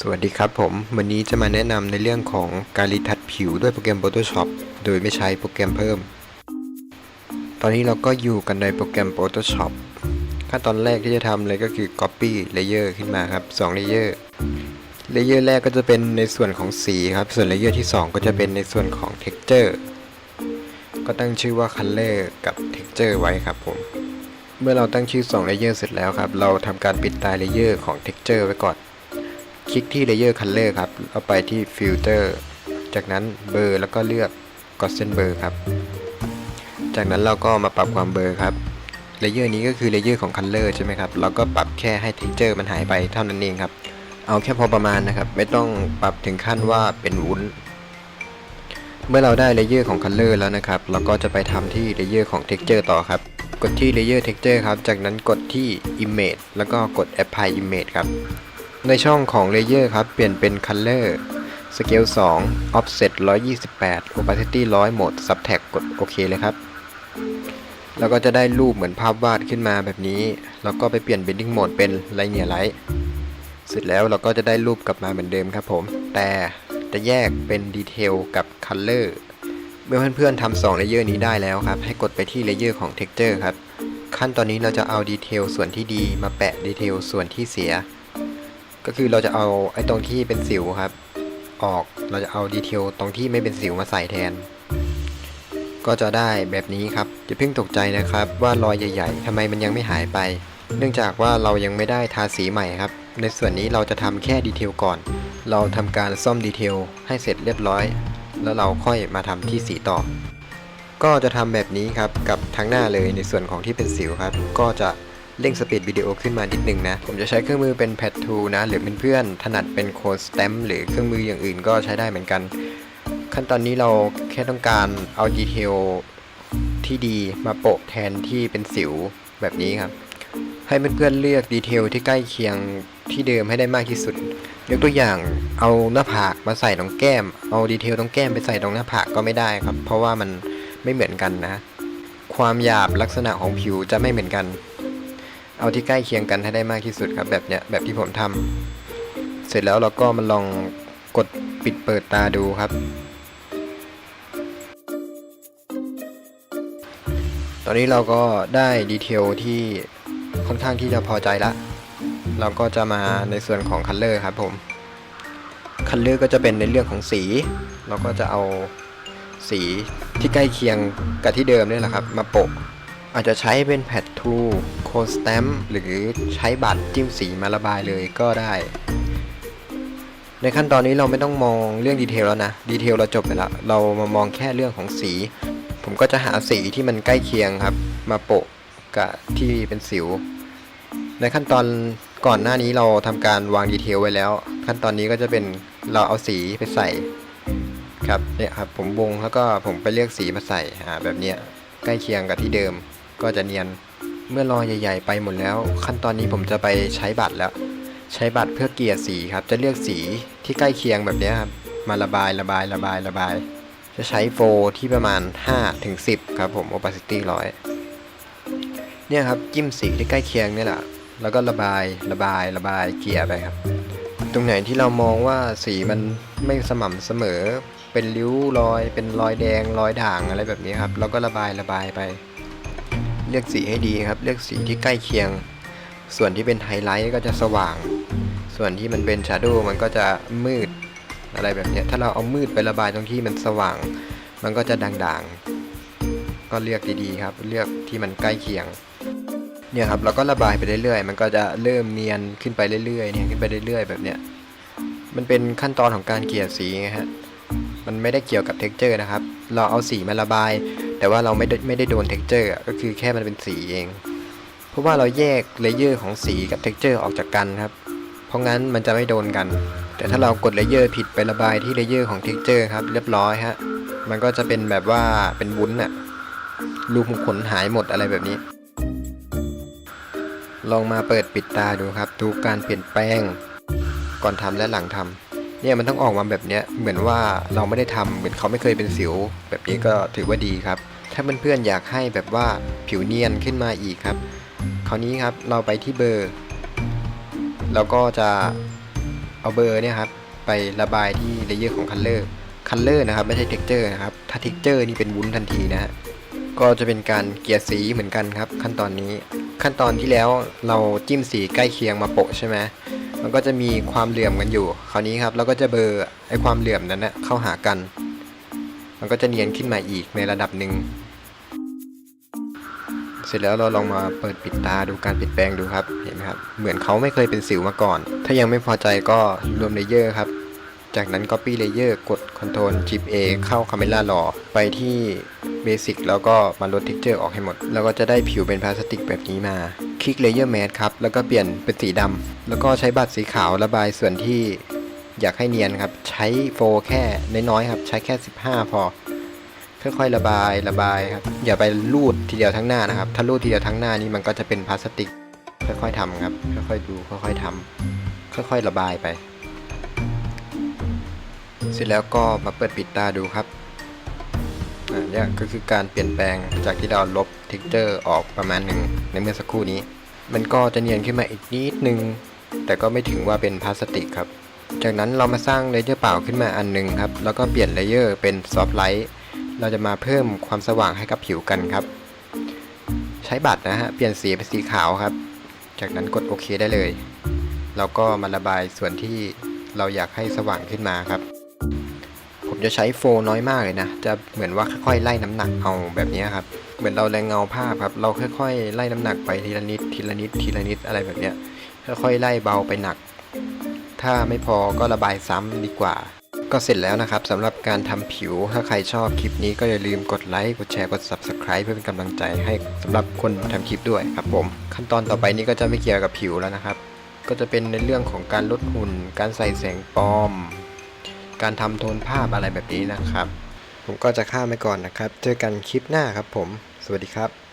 สวัสดีครับผม วันนี้จะมาแนะนำในเรื่องของการรีทัชผิวด้วยโปรแกรม Photoshop โดยไม่ใช้โปรแกรมเพิ่ม ตอนนี้เราก็อยู่กันในโปรแกรม Photoshop ขั้นตอนแรกที่จะทำเลยก็คือ Copy Layer ขึ้นมาครับ2 Layer Layer แรกก็จะเป็นในส่วนของสีครับ ส่วน Layer ที่ 2 ก็จะเป็นในส่วนของ Texture ก็ตั้งชื่อว่า Color กับ Texture ไว้ครับผม เมื่อเราตั้งชื่อ2 Layer เสร็จแล้วครับ เราทำการปิดตาย Layer ของ Texture ไว้ก่อน คลิกที่ Layer Color ครับเอาไปที่ Filter จากนั้นเบอร์แล้วก็เลือก Gaussian Blur ครับ จากนั้นเราก็มาปรับความเบลอครับ Layer นี้ก็คือ Layer ของ Color ใช่ไหมครับเราก็ปรับแค่ให้ Texture มันหายไปเท่านั้นเองครับ เอาแค่พอประมาณนะครับ ไม่ต้องปรับถึงขั้นว่าเป็นวุ้น เมื่อเราได้ Layer ของ Color แล้วนะครับ เราก็จะไปทำที่ Layer ของ Texture ต่อครับกดที่ Layer Texture ครับ จากนั้นกดที่ Image แล้วก็กด Apply Image ครับ ในช่องของ Layer ครับ เปลี่ยนเป็น Color Scale 2 Offset 128 Opacity 100 Mode Subtract กดโอเคเลยครับ แล้วก็จะได้รูปเหมือนภาพวาดขึ้นมาแบบนี้ แล้วก็ไปเปลี่ยน Blending Mode เป็น Linear Light เสร็จแล้วเราก็จะได้รูปกลับมาเหมือนเดิมครับผม แต่จะแยกเป็น Detail กับ Color เมื่อเพื่อนๆทำสอง Layer นี้ได้แล้วครับ ให้กดไปที่ Layer ของ Texture ครับ ขั้นตอนนี้เราจะเอาดีเทลส่วนที่ดีมาแปะดีเทลส่วนที่เสีย ก็คือเราจะเอาไอ้ตรงที่เป็นสิวครับ ออกเราจะเอาดีเทลตรงที่ไม่เป็นสิวมาใส่แทน ก็จะได้แบบนี้ครับอย่าเพิ่งตกใจนะครับว่ารอยใหญ่ ๆทำไมมันยังไม่หายไป เนื่องจากว่าเรายังไม่ได้ทาสีใหม่ครับ ในส่วนนี้เราจะทำแค่ดีเทลก่อน เราทำการซ่อมดีเทลให้เสร็จเรียบร้อย แล้วเราค่อยมาทำที่สีต่อ ก็จะทำแบบนี้ครับกับทั้งหน้าเลยในส่วนของที่เป็นสิวครับ ก็จะ เร่งสปีดวิดีโอขึ้นมานิดนึงนะ ผมจะใช้เครื่องมือเป็น Pad 2นะ หรือเป็นเพื่อนถนัดเป็นโค้ดสแตมหรือเครื่องมืออย่างอื่นก็ใช้ได้เหมือนกัน ขั้นตอนนี้เราแค่ต้องการเอาดีเทลที่ดีมาโปะแทนที่เป็นสิวแบบนี้ครับ ให้เพื่อนๆเลือกดีเทลที่ใกล้เคียงที่เดิมให้ได้มากที่สุด ยกตัวอย่างเอาหน้าผากมาใส่ตรงแก้ม เอาดีเทลตรงแก้มไปใส่ตรงหน้าผากก็ไม่ได้ครับ เพราะว่ามันไม่เหมือนกันนะ ความหยาบลักษณะของผิวจะไม่เหมือนกัน เอาที่ใกล้เคียงกันให้ได้มากที่สุดครับแบบเนี้ยแบบที่ผมทำเสร็จแล้วเราก็มาลองกดปิดเปิดตาดูครับ ตอนนี้เราก็ได้ดีเทลที่ค่อนข้างที่จะพอใจละ เราก็จะมาในส่วนของคัลเลอร์ครับผม คัลเลอร์ก็จะเป็นในเรื่องของสี เราก็จะเอาสีที่ใกล้เคียงกับที่เดิมนี่แหละครับ มาโปะ อาจจะใช้เป็นแพดทูโคสแตมหรือใช้บัตรจิ้มสีมาระบายเลยก็ได้ ในขั้นตอนนี้เราไม่ต้องมองเรื่องดีเทลแล้วนะ ดีเทลเราจบไปแล้ว เรามามองแค่เรื่องของสี ผมก็จะหาสีที่มันใกล้เคียงครับ มาโปะกับที่เป็นสิว ในขั้นตอนก่อนหน้านี้เราทำการวางดีเทลไว้แล้ว ขั้นตอนนี้ก็จะเป็นเราเอาสีไปใส่ครับเนี่ยครับผมวงแล้วก็ผมไปเลือกสีมาใส่แบบเนี้ยใกล้เคียงกับที่เดิม ก็จะเนียน เมื่อรอยใหญ่ ๆ ไปหมดแล้ว ขั้นตอนนี้ผมจะไปใช้บัตรแล้ว ใช้บัตรเพื่อเกลี่ยสีครับ จะเลือกสีที่ใกล้เคียงแบบนี้ครับ มาระบายระบายระบายระบาย จะใช้โฟที่ประมาณ 5 ถึง 10 ครับผม opacity 100เนี่ยครับจิ้มสีที่ใกล้เคียงนี่แหละ แล้วก็ระบายระบายระบายเกลี่ยไปครับ ตรงไหนที่เรามองว่าสีมันไม่สม่ำเสมอเป็นริ้วรอย เป็นรอยแดงรอยด่างอะไรแบบนี้ครับ เราก็ระบายระบายไป ลือกสีให้ดีครับ เลือกสีที่ใกล้เคียง ส่วนที่เป็นไฮไลท์ก็จะสว่าง ส่วนที่มันเป็นชาร์โดมันก็จะมืดอะไรแบบนี้ถ้าเราเอามืดไประบายตรงที่มันสว่าง มันก็จะด่างๆ ก็เลือกดีๆครับ เลือกที่มันใกล้เคียงเนี่ยครับเราก็ระบายไปเรื่อยๆ มันก็จะเริ่มเนียนขึ้นไปเรื่อยๆเนี่ยขึ้นไปเรื่อยๆ แบบเนี้ย มันเป็นขั้นตอนของการเกลี่ยสีไงฮะ มันไม่ได้เกี่ยวกับเท็กเจอร์นะครับ เราเอาสีมาระบาย แต่ว่าเราไม่ได้ไม่ได้โดนเท็กเจอร์ก็คือแค่มันเป็นสีเอง เพราะว่าเราแยกเลเยอร์ของสีกับเท็กเจอร์ออกจากกันครับ เพราะงั้นมันจะไม่โดนกัน แต่ถ้าเรากดเลเยอร์ผิดไประบายที่เลเยอร์ของเท็กเจอร์ครับเรียบร้อยฮะ มันก็จะเป็นแบบว่าเป็นวุ้นอะรูขุมขนหายหมดอะไรแบบนี้ ลองมาเปิดปิดตาดูครับ ดูการเปลี่ยนแปลง ก่อนทำและหลังทำเนี่ยมันต้องออกมาแบบเนี้ยเหมือนว่าเราไม่ได้ทำเหมือนเขาไม่เคยเป็นสิว แบบนี้ก็ถือว่าดีครับ ถ้าเพื่อนๆอยากให้แบบว่าผิวเนียนขึ้นมาอีกครับ คราวนี้ครับเราไปที่เบอร์เราก็จะเอาเบอร์เนี่ยครับไประบายที่เลเยอร์ของคัลเลอร์คัลเลอร์นะครับไม่ใช่เท็กเจอร์นะครับ ถ้าเท็กเจอร์นี่เป็นวุ้นทันทีนะฮะก็จะเป็นการเกลี่ยสีเหมือนกันครับ ขั้นตอนนี้ขั้นตอนที่แล้วเราจิ้มสีใกล้เคียงมาโปะใช่ไหมมันก็จะมีความเหลื่อมกันอยู่ คราวนี้ครับเราก็จะเบอร์ไอความเหลื่อมนั้นนะเข้าหากัน มันก็จะเนียนขึ้นมาอีกในระดับหนึ่ง เสร็จแล้วเราลองมาเปิดปิดตาดูการเปลี่ยนแปลงดูครับ เห็นไหมครับ เหมือนเขาไม่เคยเป็นสิวมาก่อน ถ้ายังไม่พอใจก็รวมเลเยอร์ครับ จากนั้น Copy Layer กด Ctrl Shift A เข้า Camera Raw ไปที่ Basic แล้วก็มาลด Texture ออกให้หมด แล้วก็จะได้ผิวเป็นพลาสติกแบบนี้มา คลิก Layer Mask ครับ แล้วก็เปลี่ยนเป็นสีดำ แล้วก็ใช้บัตรสีขาวระบายส่วนที่อยากให้เนียนครับ ใช้โฟแค่น้อยๆครับ ใช้แค่ 15 พอ ค่อยๆระบายระบายครับอย่าไปรูดทีเดียวทั้งหน้านะครับ ถ้ารูดทีเดียวทั้งหน้านี่มันก็จะเป็นพลาสติก ค่อยๆทำครับ ค่อยๆดูค่อยๆทำค่อยๆระบายไป เสร็จแล้วก็มาเปิดปิดตาดูครับอ่าเนี่ยก็คือการเปลี่ยนแปลงจากที่เราลบเท็กเจอร์ออกประมาณหนึ่งในเมื่อสักครู่นี้ มันก็จะเนียนขึ้นมาอีกนิดนึง แต่ก็ไม่ถึงว่าเป็นพลาสติกครับ จากนั้นเรามาสร้างเลเยอร์เปล่าขึ้นมาอันหนึงครับ แล้วก็เปลี่ยนเลเยอร์เป็นซอฟต์ไลท์ เราจะมาเพิ่มความสว่างให้กับผิวกันครับ ใช้บัตรนะฮะ เปลี่ยนสีเป็นสีขาวครับ จากนั้นกดโอเคได้เลย แล้วก็มาระบายส่วนที่เราอยากให้สว่างขึ้นมาครับ ผมจะใช้โฟลน้อยมากเลยนะ จะเหมือนว่าค่อยๆไล่น้ำหนักเอาแบบนี้ครับ เหมือนเราแรงเงาภาพครับ เราค่อยๆไล่น้ำหนักไปทีละนิดทีละนิดทีละนิดอะไรแบบเนี้ยค่อยๆไล่เบาไปหนัก ถ้าไม่พอก็ระบายซ้ำดีกว่า ก็เสร็จแล้วนะครับสำหรับการทำผิว ถ้าใครชอบคลิปนี้ก็อย่าลืมกดไลค์ กดแชร์ กด Subscribe เพื่อเป็นกำลังใจให้สำหรับคนทำคลิปด้วยครับผม ขั้นตอนต่อไปนี้ก็จะไม่เกี่ยวกับผิวแล้วนะครับ ก็จะเป็นในเรื่องของการลดหุ่น การใส่แสงปลอม การทำโทนภาพอะไรแบบนี้นะครับ ผมก็จะข้ามไปก่อนนะครับ เจอกันคลิปหน้าครับผม สวัสดีครับ